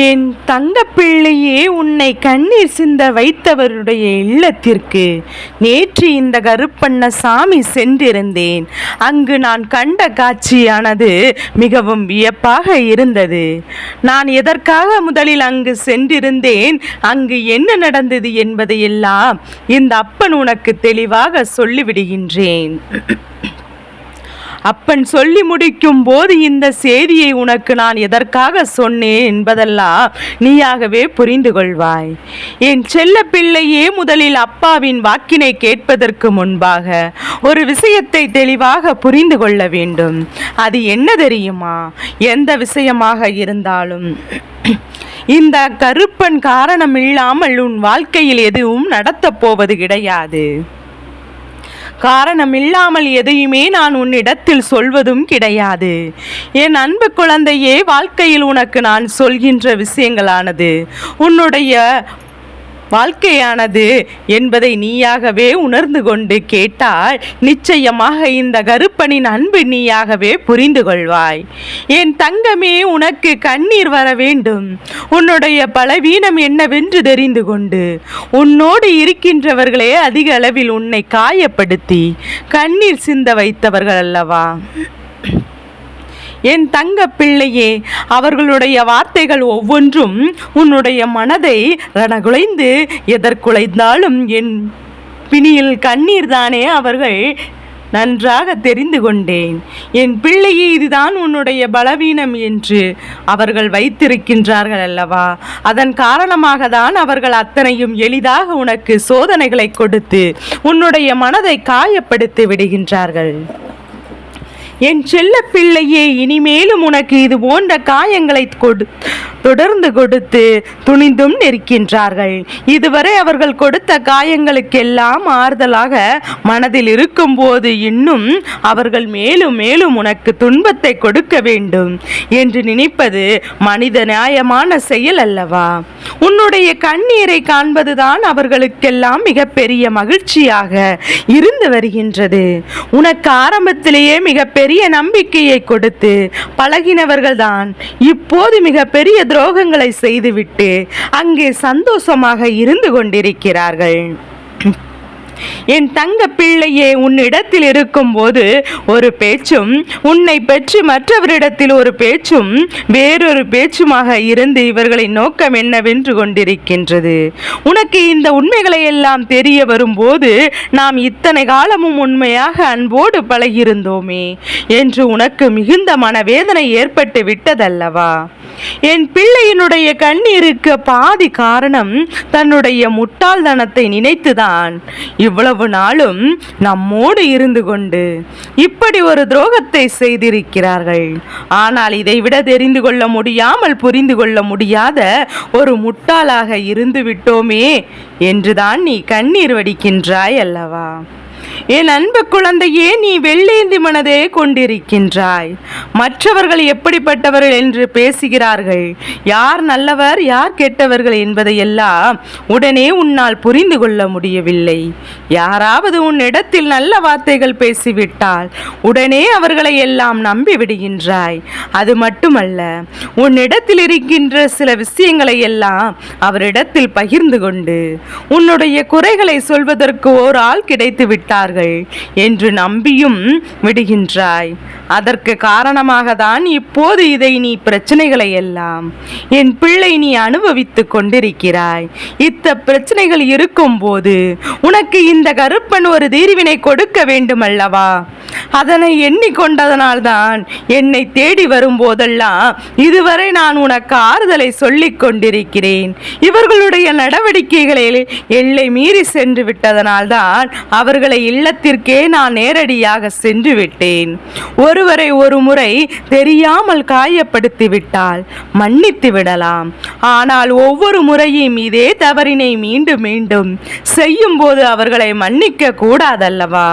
என் தங்க பிள்ளையே உன்னை கண்ணீர் சிந்த வைத்தவருடைய இல்லத்திற்கு நேற்று இந்த கருப்பண்ண சாமி சென்றிருந்தேன். அங்கு நான் கண்ட காட்சியானது மிகவும் வியப்பாக இருந்தது. நான் எதற்காக முதலில் அங்கு சென்றிருந்தேன்? அங்கு என்ன நடந்தது என்பதையெல்லாம் இந்த அப்பன் உனக்கு தெளிவாக சொல்லிவிடுகின்றேன். அப்பன் சொல்லி முடிக்கும் போது இந்த செய்தியை உனக்கு நான் எதற்காக சொன்னேன் என்பதெல்லாம் நீயாகவே புரிந்து கொள்வாய். என் செல்ல பிள்ளையே முதலில் அப்பாவின் வாக்கினை கேட்பதற்கு முன்பாக ஒரு விஷயத்தை தெளிவாக புரிந்து கொள்ள வேண்டும். அது என்ன தெரியுமா? எந்த விஷயமாக இருந்தாலும். இந்த கருப்பன் காரணம் இல்லாமல் உன் வாழ்க்கையில் எதுவும் நடத்தப் போவது கிடையாது. காரணம் இல்லாமல் எதையுமே நான் உன்னிடத்தில் சொல்வதும் கிடையாது. என் அன்பு குழந்தையே வாழ்க்கையில் உனக்கு நான் சொல்கின்ற விஷயங்களானது. உன்னுடைய வாழ்க்கையானது என்பதை நீயாகவே உணர்ந்து கொண்டு கேட்டால் நிச்சயமாக இந்த கருப்பனின் அன்பு நீயாகவே புரிந்து கொள்வாய். என் தங்கமே உனக்கு கண்ணீர் வர வேண்டும். உன்னுடைய பலவீனம் என்னவென்று தெரிந்து கொண்டு. உன்னோடு இருக்கின்றவர்களே அதிக அளவில் உன்னை காயப்படுத்தி. கண்ணீர் சிந்த வைத்தவர்கள் அல்லவா? என் தங்க பிள்ளையே அவர்களுடைய வார்த்தைகள் ஒவ்வொன்றும் உன்னுடைய மனதை ரணகுலைந்து எதற்குலைந்தாலும் என் பிணியில் கண்ணீர் தானே அவர்கள் நன்றாக தெரிந்து கொண்டேன். என் பிள்ளையே இதுதான் உன்னுடைய பலவீனம் என்று அவர்கள் வைத்திருக்கின்றார்கள் அல்லவா? அதன் காரணமாக தான் அவர்கள் அத்தனையும் எளிதாக உனக்கு சோதனைகளை கொடுத்து உன்னுடைய மனதை காயப்படுத்தி விடுகின்றார்கள். என் செல்ல பிள்ளையே இனிமேலும் உனக்கு இது போன்ற காயங்களை கொடு. தொடர்ந்து கொடுத்து துணிந்தும் நிற்கின்றார்கள். இதுவரை அவர்கள் கொடுத்த காயங்களுக்கெல்லாம் ஆறுதலாக மனதில் இருக்கும்போது இன்னும் அவர்கள் மேலும் மேலும் உனக்கு துன்பத்தை கொடுக்க வேண்டும் என்று நினைப்பது மனித நியாயமான செயல் அல்லவா? உன்னுடைய கண்ணீரை காண்பதுதான் அவர்களுக்கெல்லாம் மிகப்பெரிய மகிழ்ச்சியாக இருந்து வருகின்றது. உனக்கு ஆரம்பத்திலேயே மிகப்பெரிய நம்பிக்கையை கொடுத்து பழகினவர்கள்தான் இப்போது மிகப்பெரிய துரோகங்களை செய்துவிட்டு அங்கே சந்தோஷமாக இருந்து கொண்டிருக்கிறார்கள். என் தங்க பிள்ளையே உன்னிடத்தில் இருக்கும்போது ஒரு பேச்சும் உன்னை பற்றி மற்றவரிடத்தில் ஒரு பேச்சும் வேறொரு பேச்சுமாக இருந்து இவர்களின் நோக்கம் என்னவென்று கொண்டிருக்கின்றது. உனக்கு இந்த உண்மைகளை எல்லாம் தெரிய வரும்போது நாம் இத்தனை காலமும் உண்மையாக அன்போடு பழகியிருந்தோமே என்று உனக்கு மிகுந்த மனவேதனை ஏற்பட்டு விட்டதல்லவா? என் பிள்ளையினுடைய கண்ணீருக்கு பாதி காரணம் தன்னுடைய முட்டாள்தனத்தை நினைத்துதான். இவ்வளவு நாளும் நம்மோடு இருந்து கொண்டு இப்படி ஒரு துரோகத்தை செய்திருக்கிறார்கள். ஆனால் இதைவிட தெரிந்து கொள்ள முடியாமல் புரிந்து கொள்ள முடியாத ஒரு முட்டாளாக இருந்து விட்டோமே என்றுதான் நீ கண்ணீர் வடிக்கின்றாய் அல்லவா? என் அன்பு குழந்தையே நீ வெள்ளேந்தி மனதே கொண்டிருக்கின்றாய். மற்றவர்கள் எப்படிப்பட்டவர்கள் என்று பேசுகிறார்கள்? யார் நல்லவர் யார் கெட்டவர்கள் என்பதையெல்லாம் உடனே உன்னால் புரிந்து கொள்ள முடியவில்லை. யாராவது உன்னிடத்தில் நல்ல வார்த்தைகள் பேசிவிட்டால் உடனே அவர்களை எல்லாம் நம்பி விடுகின்றாய். அது மட்டுமல்ல உன்னிடத்தில் இருக்கின்ற சில விஷயங்களை எல்லாம் அவரிடத்தில் பகிர்ந்து கொண்டு உன்னுடைய குறைகளை சொல்வதற்கு ஓர் ஆள் கிடைத்து விட்டார்கள் என்று நம்பியும் விடுகின்றாய். அதற்கு காரணமாக தான் இப்போது இதை நீ பிரச்சனைகளை எல்லாம் என் பிள்ளை நீ அனுபவித்துக் கொண்டிருக்கிறாய். இத்த பிரச்சனைகள் இருக்கும்போது உனக்கு இந்த கருப்பன் ஒரு தீர்வினை கொடுக்க வேண்டுமல்லவா? அதனை எண்ணிக்கொண்டதனால்தான் என்னை தேடி வரும்போதெல்லாம் இதுவரை நான் உனக்கு ஆறுதலை சொல்லிக் கொண்டிருக்கிறேன். இவர்களுடைய நடவடிக்கைகளில் எல்லை மீறி சென்று விட்டதனால்தான் அவர்களை இல்லத்திற்கே நான் நேரடியாக சென்று விட்டேன் ஒருவரை ஒரு முறை தெரியாமல் காயப்படுத்தி விட்டால் மன்னித்து விடலாம். ஆனால் ஒவ்வொரு முறையும் இதே தவறினை மீண்டும் மீண்டும் செய்யும்போது அவர்களை மன்னிக்க கூடாதல்லவா?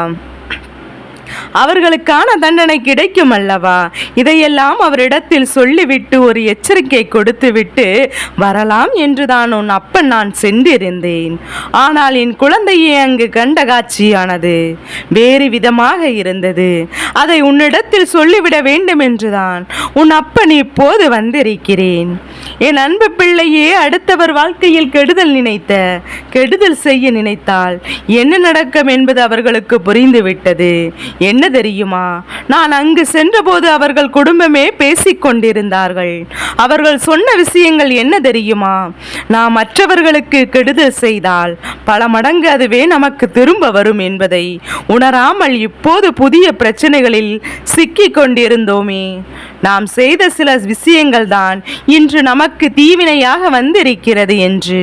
அவர்களுக்கான தண்டனை கிடைக்கும் அல்லவா இதையெல்லாம் அவரிடத்தில் சொல்லிவிட்டு ஒரு எச்சரிக்கை கொடுத்துவிட்டு வரலாம் என்றுதான் உன் அப்பன் நான் சென்றிருந்தேன். ஆனால் என் குழந்தையை அங்கு கண்ட காட்சியானது வேறு விதமாக இருந்தது. அதை உன்னிடத்தில் சொல்லிவிட வேண்டும் என்றுதான் உன் அப்பன் இப்போது வந்திருக்கிறேன். என் அன்பு பிள்ளையே அடுத்தவர் வாழ்க்கையில் கெடுதல் நினைத்த கெடுதல் செய்ய நினைத்தால் என்ன நடக்கும் என்பது அவர்களுக்கு புரிந்துவிட்டது. என்ன தெரியுமா? நான் அங்கு சென்றபோது அவர்கள் குடும்பமே பேசிக்கொண்டிருந்தார்கள் அவர்கள் சொன்ன விஷயங்கள் என்ன தெரியுமா? நாம் மற்றவர்களுக்கு கெடுதல் செய்தால் பல மடங்கு அதுவே நமக்கு திரும்ப வரும் என்பதை உணராமல் இப்போது புதிய பிரச்சனைகளில் சிக்கிக் கொண்டிருந்தோமே. நாம் செய்த சில விஷயங்கள் தான் இன்று நமக்கு தீவினையாக வந்திருக்கிறது என்று.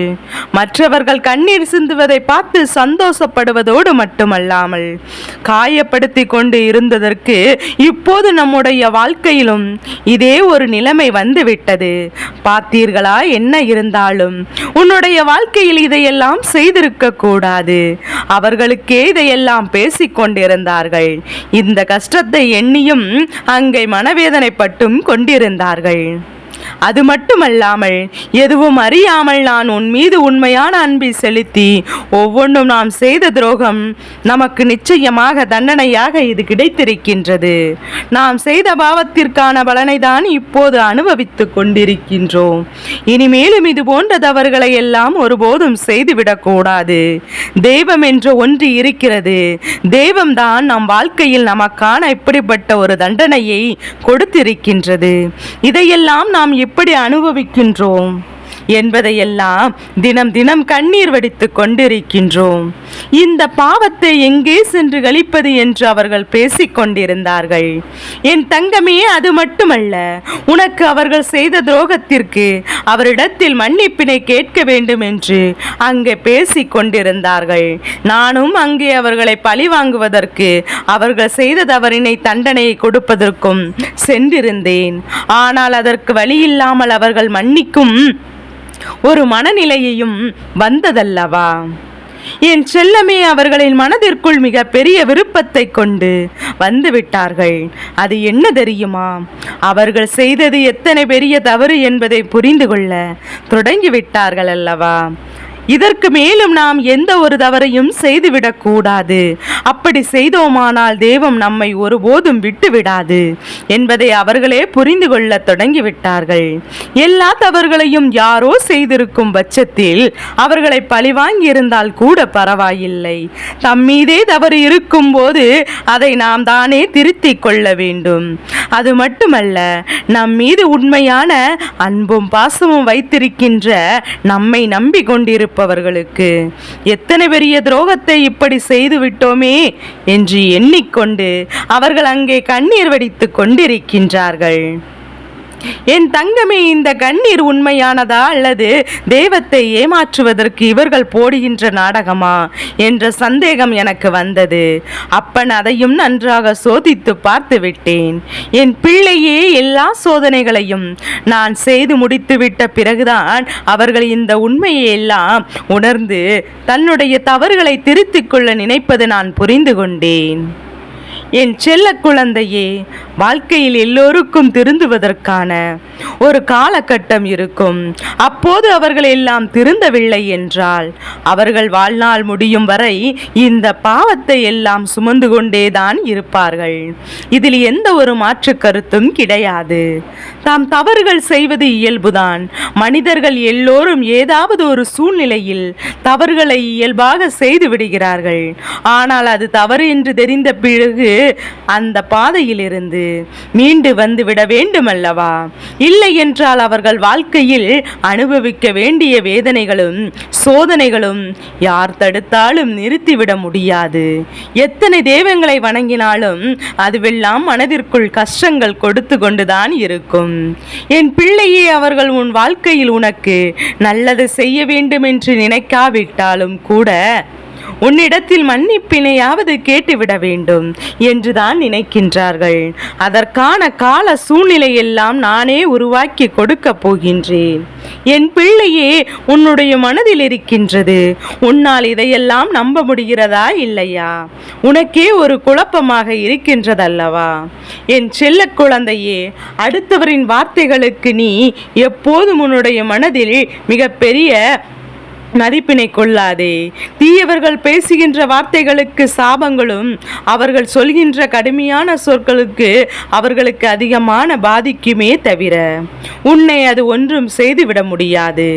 மற்றவர்கள் கண்ணீர் சிந்துவதை பார்த்து சந்தோஷப்படுவதோடு மட்டுமல்லாமல் காயப்படுத்தி கொண்டு இருந்ததற்கு இப்போது நம்முடைய வாழ்க்கையிலும் இதே ஒரு நிலைமை வந்துவிட்டது. பார்த்தீர்களா? என்ன இருந்தாலும் உன்னுடைய வாழ்க்கையில் இதையெல்லாம் செய்திருக்க கூடாது. அவர்களுக்கே இதையெல்லாம் பேசிக்கொண்டிருந்தார்கள் இந்த கஷ்டத்தை எண்ணியும் அங்கே மட்டும் கொண்டிருந்தார்கள். அது மட்டுமல்லாமல் எதுவும் அறியாமல் நான் உன் மீது உண்மையான அன்பை செலுத்தி ஒவ்வொன்றும் நாம் செய்த துரோகம் நமக்கு நிச்சயமாக தண்டனையாக இது கிடைத்திருக்கின்றது. நாம் செய்த பாவத்திற்கான பலனை தான் இப்போது அனுபவித்துக் கொண்டிருக்கின்றோம். இனிமேலும் இது போன்ற தவறுகளை எல்லாம் ஒருபோதும் செய்துவிடக்கூடாது தெய்வம் என்ற ஒன்று இருக்கிறது. தெய்வம்தான் நம் வாழ்க்கையில் நமக்கான இப்படிப்பட்ட ஒரு தண்டனையை கொடுத்திருக்கின்றது. இதையெல்லாம் நாம் எப்படி அனுபவிக்கின்றோம்? என்பதையெல்லாம் தினம் தினம் கண்ணீர் வடித்து கொண்டிருக்கின்றோம். இந்த பாவத்தை எங்கே சென்று கழிப்பது என்று அவர்கள் பேசிக் கொண்டிருந்தார்கள். என் தங்கமே அது மட்டுமல்ல உனக்கு அவர்கள் செய்த துரோகத்திற்கு அவரிடத்தில் மன்னிப்பினை கேட்க வேண்டும் என்று அங்கே பேசிக் கொண்டிருந்தார்கள். நானும் அங்கே அவர்களை பழி வாங்குவதற்கு அவர்கள் செய்த தவறினை தண்டனையை கொடுப்பதற்கும் சென்றிருந்தேன். ஆனால் அதற்கு வழியில்லாமல் அவர்கள் மன்னிக்கும் ஒரு மனநிலையையும் வந்ததல்லவா? என் செல்லமே அவர்களின் மனதிற்குள் மிக பெரிய விருப்பத்தை கொண்டு வந்துவிட்டார்கள். அது என்ன தெரியுமா? அவர்கள் செய்தது எத்தனை பெரிய தவறு என்பதை புரிந்து கொள்ள தொடங்கிவிட்டார்கள் அல்லவா? இதற்கு மேலும் நாம் எந்த ஒரு தவறையும் செய்துவிடக் கூடாது. அப்படி செய்தோமானால் தெய்வம் நம்மை ஒருபோதும் விட்டு விடாது என்பதை அவர்களே புரிந்து கொள்ள தொடங்கிவிட்டார்கள். எல்லா தவறுகளையும் யாரோ செய்திருக்கும் பட்சத்தில் அவர்களை பழிவாங்கி இருந்தால் கூட பரவாயில்லை. தம் மீதே தவறு இருக்கும்போது அதை நாம் தானே திருத்திக் கொள்ள வேண்டும். அது மட்டுமல்ல நம் மீது உண்மையான அன்பும் பாசமும் வைத்திருக்கின்ற நம்மை நம்பிக்கொண்டிருப்ப இருப்பவர்களுக்கு எத்தனை பெரிய துரோகத்தை இப்படி செய்து விட்டோமே என்று எண்ணிக்கொண்டு அவர்கள் அங்கே கண்ணீர் வடித்துக் கொண்டிருக்கின்றார்கள். என் தங்கமே இந்த கண்ணீர் உண்மையானதா அல்லது தெய்வத்தை ஏமாற்றுவதற்கு இவர்கள் போடுகின்ற நாடகமா என்ற சந்தேகம் எனக்கு வந்தது. அப்பன் அதையும் நன்றாக சோதித்து பார்த்து விட்டேன். என் பிள்ளையே எல்லா சோதனைகளையும் நான் செய்து முடித்துவிட்ட பிறகுதான் அவர்கள் இந்த உண்மையை எல்லாம் உணர்ந்து தன்னுடைய தவறுகளை திருத்திக் கொள்ள நினைப்பது நான் புரிந்து கொண்டேன். என் செல்ல குழந்தையே வாழ்க்கையில் எல்லோருக்கும் திருந்துவதற்கான ஒரு காலகட்டம் இருக்கும். அப்போது அவர்கள் எல்லாம் திருந்தவில்லை என்றால் அவர்கள் வாழ்நாள் முடியும் வரை இந்த பாவத்தை எல்லாம் சுமந்து கொண்டேதான் இருப்பார்கள். இதில் எந்த ஒரு மாற்று கருத்தும் கிடையாது. தாம் தவறுகள் செய்வது இயல்புதான். மனிதர்கள் எல்லோரும் ஏதாவது ஒரு சூழ்நிலையில் தவறுகளை இயல்பாக செய்து விடுகிறார்கள். ஆனால் அது தவறு என்று தெரிந்த பிறகு அந்த பாதையிலிருந்து மீண்டு வந்து விட வேண்டுமல்லவா? இல்லை என்றால் அவர்கள் வாழ்க்கையில் அனுபவிக்க வேண்டிய வேதனைகளும் சோதனைகளும் யார் தடுத்தாலும் நிறுத்திவிட முடியாது. எத்தனை தெய்வங்களை வணங்கினாலும் அதுவெல்லாம் மனதிற்குள் கஷ்டங்கள் கொடுத்து கொண்டுதான் இருக்கும். என் பிள்ளையே அவர்கள் உன் வாழ்க்கையில் உனக்கு நல்லது செய்ய வேண்டும் என்று நினைக்காவிட்டாலும் கூட உன்னிடத்தில் மன்னிப்பினையாவது கேட்டுவிட வேண்டும் என்றுதான் நினைக்கின்றார்கள். அதற்கான கால சூழ்நிலையெல்லாம் நானே உருவாக்கி கொடுக்கப் போகின்றேன். என் பிள்ளையே உன்னுடைய மனதில் இருக்கின்றது. உன்னால் இதையெல்லாம் நம்ப முடிகிறதா இல்லையா? உனக்கே ஒரு குழப்பமாக இருக்கின்றதல்லவா? என் செல்ல குழந்தையே அடுத்தவரின் வார்த்தைகளுக்கு நீ எப்போதும் உன்னுடைய மனதில் மிகப்பெரிய மதிப்பினை கொள்ளாதே. தீயவர்கள் பேசுகின்ற வார்த்தைகளுக்கு சாபங்களும் அவர்கள் சொல்கின்ற கடுமையான சொற்களுக்கு அவர்களுக்கு அதிகமான பாதிக்குமே தவிர உன்னை அது ஒன்றும் செய்துவிட முடியாது.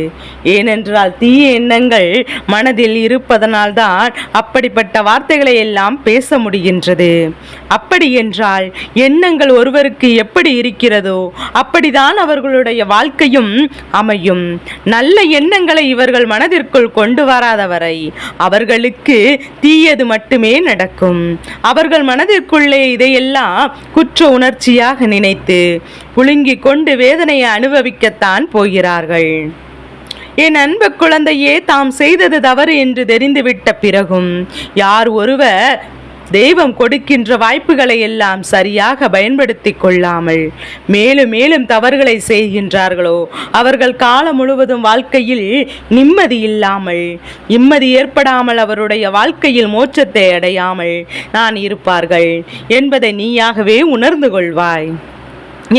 ஏனென்றால் தீய எண்ணங்கள் மனதில் இருப்பதனால்தான் அப்படிப்பட்ட வார்த்தைகளை எல்லாம் பேச முடிகின்றது. அப்படி என்றால் எண்ணங்கள் ஒருவருக்கு எப்படி இருக்கிறதோ அப்படிதான் அவர்களுடைய வாழ்க்கையும் அமையும். நல்ல எண்ணங்களை இவர்கள் மனதிற்கு மனதிற்குள் கொண்டு வராத வரை அவர்களுக்கு தீயது மட்டுமே நடக்கும். அவர்கள் மனதிற்குள்ளே இதையெல்லாம் குற்ற உணர்ச்சியாக நினைத்து புழுங்கிக் கொண்டு வேதனையை அனுபவிக்கத்தான் போகிறார்கள். என் அன்பு குழந்தையே தாம் செய்தது தவறு என்று தெரிந்துவிட்ட பிறகும் யார் ஒருவர் தெய்வம் கொடுக்கின்ற வாய்ப்புகளை எல்லாம் சரியாக பயன்படுத்தி கொள்ளாமல் மேலும் மேலும் தவறுகளை செய்கின்றார்களோ? அவர்கள் காலம் முழுவதும் வாழ்க்கையில் நிம்மதி இல்லாமல் நிம்மதி ஏற்படாமல் அவருடைய வாழ்க்கையில் மோட்சத்தை அடையாமல் நான் இருப்பார்கள் என்பதை நீயாகவே உணர்ந்து கொள்வாய்.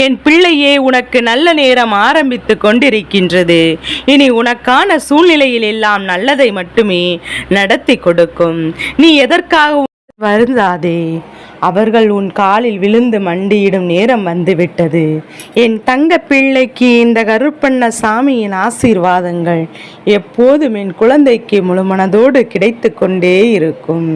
என் பிள்ளையே உனக்கு நல்ல நேரம் ஆரம்பித்து கொண்டிருக்கின்றது. இனி உனக்கான சூழ்நிலையில் எல்லாம் நல்லதை மட்டுமே நடத்தி கொடுக்கும். நீ எதற்காக வருந்தாதே. அவர்கள் உன் காலில் விழுந்து மண்டியிடும் நேரம் வந்துவிட்டது. என் தங்க பிள்ளைக்கு இந்த கருப்பண்ண சாமியின் ஆசீர்வாதங்கள் எப்போதும் என் குழந்தைக்கு முழுமனதோடு கிடைத்து கொண்டே இருக்கும்.